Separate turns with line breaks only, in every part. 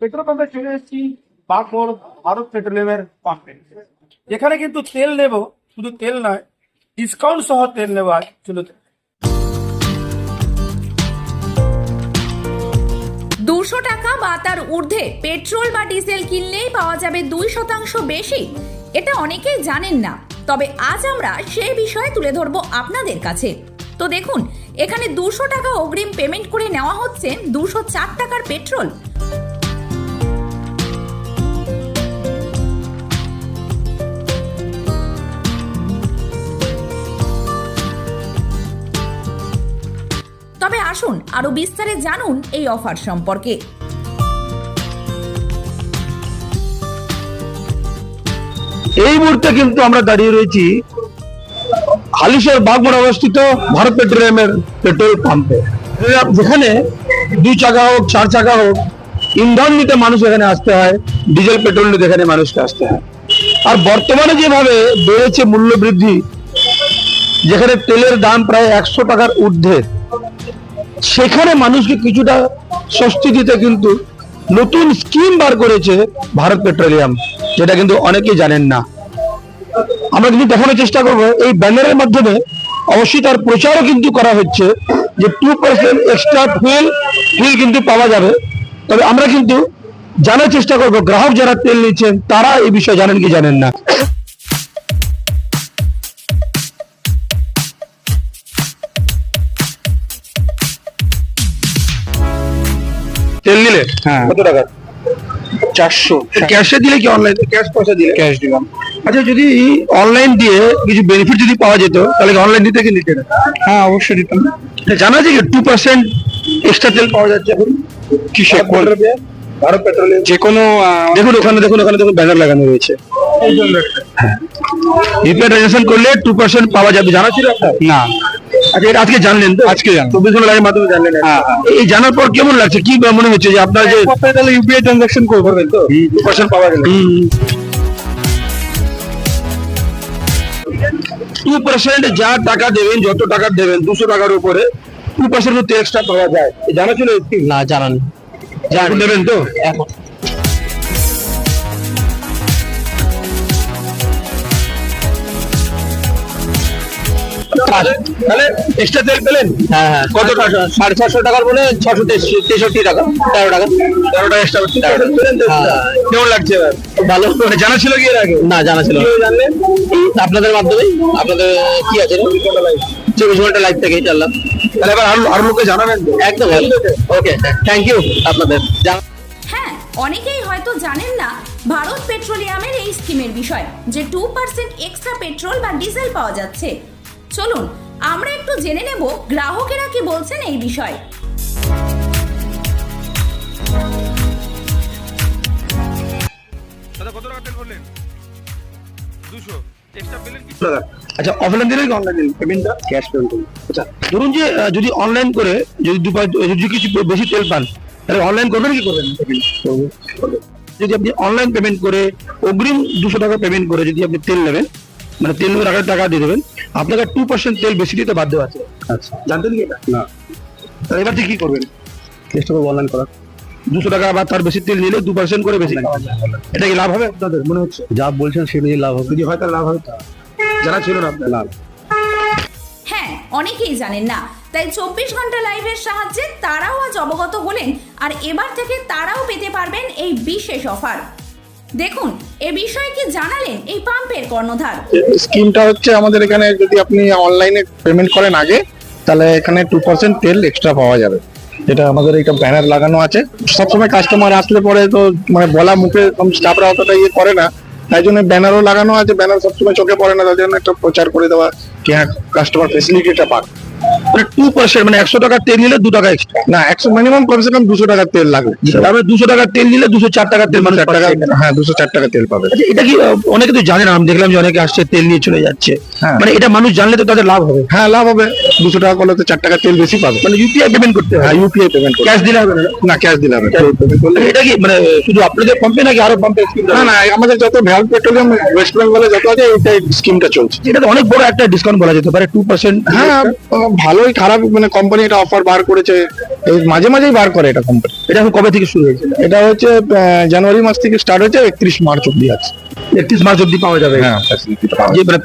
Petrol পাম্পে চলে এসেছি বাগমোড় ভারত পেট্রোলিয়ামের পাম্পে। যেখানে কিন্তু তেল নেব, শুধু তেল নয় ডিসকাউন্ট সহ তেল নেব আজ
দুশো টাকা বা তার ঊর্ধ্বে পেট্রোল বা ডিজেল কিনলেই পাওয়া যাবে দুই শতাংশ বেশি। এটা অনেকেই জানেন না, তবে আজ আমরা সেই বিষয়ে তুলে ধরবো আপনাদের কাছে। তো দেখুন, এখানে দুশো টাকা অগ্রিম পেমেন্ট করে নেওয়া হচ্ছে দুশো চার টাকার পেট্রোল। তবে আসুন আরও বিস্তারে জানুন এই অফার সম্পর্কে।
এই মুহূর্তে কিন্তু আমরা দাঁড়িয়ে রয়েছি হালিশের বাগমার অবস্থিত ভারত পেট্রোলিয়ামের পেট্রোল পাম্পে। যেখানে দুই চাকা হোক, চার চাকা হোক, ইন্ধন নিতে মানুষ এখানে আসতে হয়, ডিজেল, পেট্রোল নিতে এখানে মানুষকে আসতে হয়। আর বর্তমানে যেভাবে বেড়েছে মূল্য বৃদ্ধি, যেখানে তেলের দাম প্রায় একশো টাকার ঊর্ধ্বে সেখানে মানুষকে কিছুটা স্বস্তি দিতে কিন্তু নতুন স্কিম বার করেছে ভারত পেট্রোলিয়াম, যেটা কিন্তু অনেকেই জানেন না। আমরা কিন্তু দেখানোর চেষ্টা করব এই ব্যানারের মাধ্যমে। অবশ্যই তার প্রচারও কিন্তু করা হচ্ছে যে two percent extra fuel fuel কিন্তু পাওয়া যাবে। তবে আমরা কিন্তু জানার চেষ্টা করব, গ্রাহক যারা তেল নিচ্ছেন, তারা এই বিষয়ে জানেন কি জানেন না। তেল নিলে?
হ্যাঁ।
কত টাকা?
চারশো
ক্যাশে দিলে কি অনলাইন ক্যাশ পয়সা দিলে?
ক্যাশ দিলাম।
আচ্ছা যদি অনলাইন দিয়ে কিছু বেনিফিট যদি পাওয়া যেত তাহলে অনলাইন দিতে কি নিতে
হ্যাঁ অবশ্যই দিতাম।
জানা আছে কি টু পার্সেন্ট এক্সট্রা তেল পাওয়া যাচ্ছে এখন?
কিসে
ভারত পেট্রোলিয়াম
যে কোনো
দেখুন ওখানে দেখুন ওখানে দেখুন ব্যানার লাগানো রয়েছে। রিপেয়ার রেজিস্ট্রেশন করলে টু পার্সেন্ট পাওয়া যাবে। জানা ছিল
না।
আচ্ছা এটা আজকে জানলেন তো?
আজকে
চব্বিশ ঘণ্টা লাইনের মাধ্যমে জানলেন
হ্যাঁ, হ্যাঁ।
এই জানার পর কেমন লাগছে? কি মনে হচ্ছে যে আপনার যে
তাহলে ইউপিআই ট্রানজাকশন করব
তো? টু পার্সেন্ট পাওয়া গেল। টু পার্সেন্ট যা টাকা দেবেন যত টাকা দেবেন দুশো টাকার উপরে টু পার্সেন্ট এক্সট্রা পাওয়া যায়। জানা ছিল
না জানান
নেবেন তো?
এখন।
তাহলে এক্সট্রা তেল পেলেন?
হ্যাঁ
কত টাকা?
সাড়ে ছশো টাকার বলে ছশো তেষট্টি টাকা তেরো টাকা।
তেরো টাকা এক্সট্রা পেলেন তো। কেমন লাগছে
ভালো।
জানা ছিল কি এর আগে?
না জানা ছিল
জানলেন
আপনাদের মাধ্যমেই আপনাদের কি আছে চব্বিশ ঘণ্টা লাইভ থেকেই চাললাম
তাহলে এবার আরও আরও লোকে জানাবেন
একদম। ওকে থ্যাংক ইউ আপনাদের।
হ্যাঁ অনেকেই হয়তো জানেন না ভারত পেট্রোলিয়ামের এই স্কিমের বিষয় যে টু পার্সেন্ট এক্সট্রা পেট্রোল বা ডিজেল পাওয়া যাচ্ছে। চলুন আমরা একটু জেনে নেব গ্রাহকেরা কি বলছেন এই বিষয়ে।
দাদা কত টাকা তেল দুশো।
আচ্ছা অফলাইন দিলে অনলাইন দিলেন পেমেন্টটা ক্যাশ পেমেন্ট আচ্ছা ধরুন যে আহ, যদি অনলাইন করে যদি দু যদি কিছু বেশি তেল পান তাহলে অনলাইন করবেন কি করবেন? যদি আপনি অনলাইন পেমেন্ট করে অগ্রিম দুশো টাকা পেমেন্ট করে যদি আপনি তেল নেবেন মানে তেল নেবেন আগে টাকা দিয়ে দেবেন। আপনাকে টু পার্সেন্ট তেল বেশি দিতে বাধ্য আছে। আচ্ছা। জানতেন কি এটা? না। তাহলে এবার কি করবেন? চেষ্টা করব অনলাইন করার। দুশো টাকা বা তার বেশি তেল নিলে দু পার্সেন্ট করে বেশি। এটা কি লাভ হবে আপনাদের মনে হচ্ছে?
যা বলছেন সেটাই লাভ হবে।
যদি হয় তাহলে লাভ হবে যারা ছিল না আপনার। লাভ।
হ্যাঁ অনেকেই জানেন না। তাই চব্বিশ ঘণ্টা লাইভের সাহায্যে তারাও আজ অবগত হলেন আর এবার থেকে তারাও পেতে পারবেন এই বিশেষ অফার দেখুন এ বিষয়ে কি জানালেন এই পাম্পের কর্ণধার?
স্কিমটা হচ্ছে আমাদের এখানে যদি আপনি অনলাইনে পেমেন্ট করেন আগে, তাহলে এখানে টু পার্সেন্ট তেল এক্সট্রা পাওয়া যাবে। যেটা আমাদের একটা ব্যানার লাগানো আছে। সবসময় কাস্টমার আসলে পরে তো মানে বলা মুখে স্টাফরা অতটা ইয়ে করে না। তাই জন্য ব্যানারও লাগানো আছে। ব্যানার সবসময় চোখে পড়ে না। তার জন্য একটা প্রচার করে দেওয়া, কি হ্যাঁ কাস্টমার ফেসিলিটিটা পাক।
মানে টু পার্সেন্ট মানে একশো টাকার তেল নিলে দু টাকা এক্সট্রা
না একশো মিনিমাম কমসে কম দুশো টাকার তেল লাগবে।
তারপরে দুশো টাকার তেল নিলে দুশো চার টাকার তেল মানুষ
টাকা
টাকা
হ্যাঁ দুশো চার টাকা তেল পাবে।
আচ্ছা এটা কি অনেকে তো জানে না আমি দেখলাম যে অনেকে আসছে তেল নিয়ে চলে যাচ্ছে।
হ্যাঁ।
মানে এটা মানুষ জানলে তো তাদের লাভ হবে।
হ্যাঁ লাভ হবে। দুশো টাকা করলে তো চার টাকা তেল বেশি পাবে।
মানে ইউপিআই পেমেন্ট করতে
হ্যাঁ ইউপিআই পেমেন্ট
ক্যাশ দিলে হবে না?
না ক্যাশ দিলে হবে
মানে এটা কি মানে শুধু আপনাদের পাম্পে নাকি আরও পাম্পে
না না আমাদের যত ভ্যাল পেট্রোলিয়াম ওয়েস্ট বেঙ্গলে যত আছে এইটাই স্কিমটা চলছে।
এটা তো অনেক বড় একটা ডিসকাউন্ট বলা যেতে পারে টু পার্সেন্ট
হ্যাঁ ভালোই খারাপ মানে কোম্পানি এটা অফার বার করেছে। এই মাঝে মাঝেই বার করে এটা কোম্পানি
এটা এখন কবে থেকে শুরু হয়েছে?
এটা হচ্ছে জানুয়ারি মাস থেকে স্টার্ট হয়েছে একত্রিশ মার্চ অব্দি আছে।
একত্রিশ মার্চ অব্দি পাওয়া যাবে।
হ্যাঁ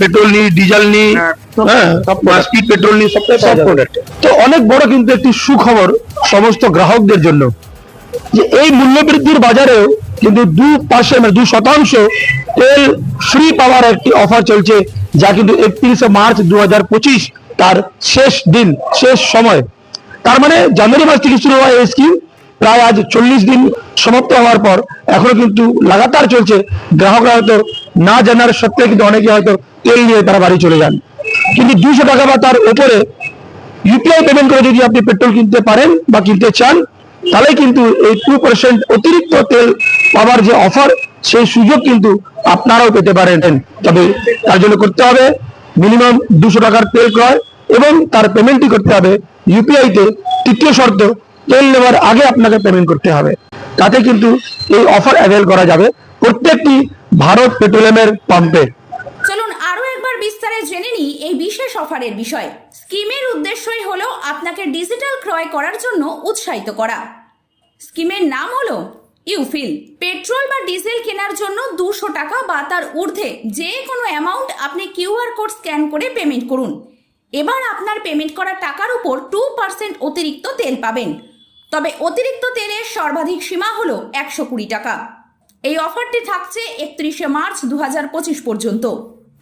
পেট্রোল নি ডিজেল নি
হ্যাঁ,
হ্যাঁ স্পিড পেট্রোল নি
সব
পাওয়া যাবে।
product।
তো অনেক বড় কিন্তু একটি সুখবর সমস্ত গ্রাহকদের জন্য যে এই মূল্য বৃদ্ধির বাজারেও কিন্তু দু পার্সেন্ট মানে দু শতাংশ তেল ফ্রি পাওয়ার একটি অফার চলছে যা কিন্তু একত্রিশে মার্চ দু তার শেষ দিন, শেষ সময়। তার মানে জানুয়ারি মাস থেকে শুরু হয় এই স্কিম প্রায় আজ চল্লিশ দিন সমাপ্ত হওয়ার পর এখনও কিন্তু লাগাতার চলছে। গ্রাহকরা হয়তো না জানার সত্ত্বে কিন্তু অনেকে হয়তো তেল নিয়ে তারা বাড়ি চলে যান। কিন্তু দুশো টাকা বা তার উপরে ইউপিআই পেমেন্ট করে যদি আপনি পেট্রোল কিনতে পারেন বা কিনতে চান তাহলে কিন্তু এই টু পার্সেন্ট অতিরিক্ত তেল পাওয়ার যে অফার সেই সুযোগ কিন্তু আপনারাও পেতে পারেন। তবে তার জন্য করতে হবে মিনিমাম দুশো টাকার তেল ক্রয় এবং তার পেমেন্টই করতে হবে ইউপিআই তে। তৃতীয় শর্ত, তেল নেওয়ার আগে আপনাকে পেমেন্ট করতে হবে। তাতে কিন্তু এই অফার অ্যাভেল করা যাবে প্রত্যেকটি ভারত পেট্রোলিয়ামের পাম্পে
চলুন আরও একবার বিস্তারে জেনে নিই এই বিশেষ অফারের বিষয়। স্কিমের উদ্দেশ্যই হলো আপনাকে ডিজিটাল ক্রয় করার জন্য উৎসাহিত করা। স্কিমের নাম হলো ইউফিল ডিজেল কেনার জন্য দুশো টাকা বা তার ঊর্ধ্বে যে কোনো অ্যামাউন্ট আপনি কিউআর কোড স্ক্যান করে পেমেন্ট করুন। এবার আপনার পেমেন্ট করা টাকার উপর টু পার্সেন্ট অতিরিক্ত তেল পাবেন। তবে অতিরিক্ত তেলের সর্বাধিক সীমা হলো একশো কুড়ি টাকা। এই অফারটি থাকছে একত্রিশে মার্চ দু হাজার পঁচিশ পর্যন্ত।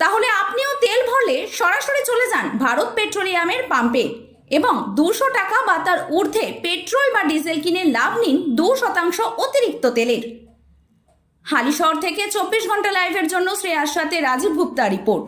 তাহলে আপনিও তেল ভরলে সরাসরি চলে যান ভারত পেট্রোলিয়ামের পাম্পে এবং দুশো টাকা বা তার ঊর্ধ্বে পেট্রোল বা ডিজেল কিনে লাভ নিন দু শতাংশ অতিরিক্ত তেলের। হালিশহর থেকে চব্বিশ ঘণ্টা লাইভের জন্য শ্রেয়ার সাথে রাজীব গুপ্তা রিপোর্ট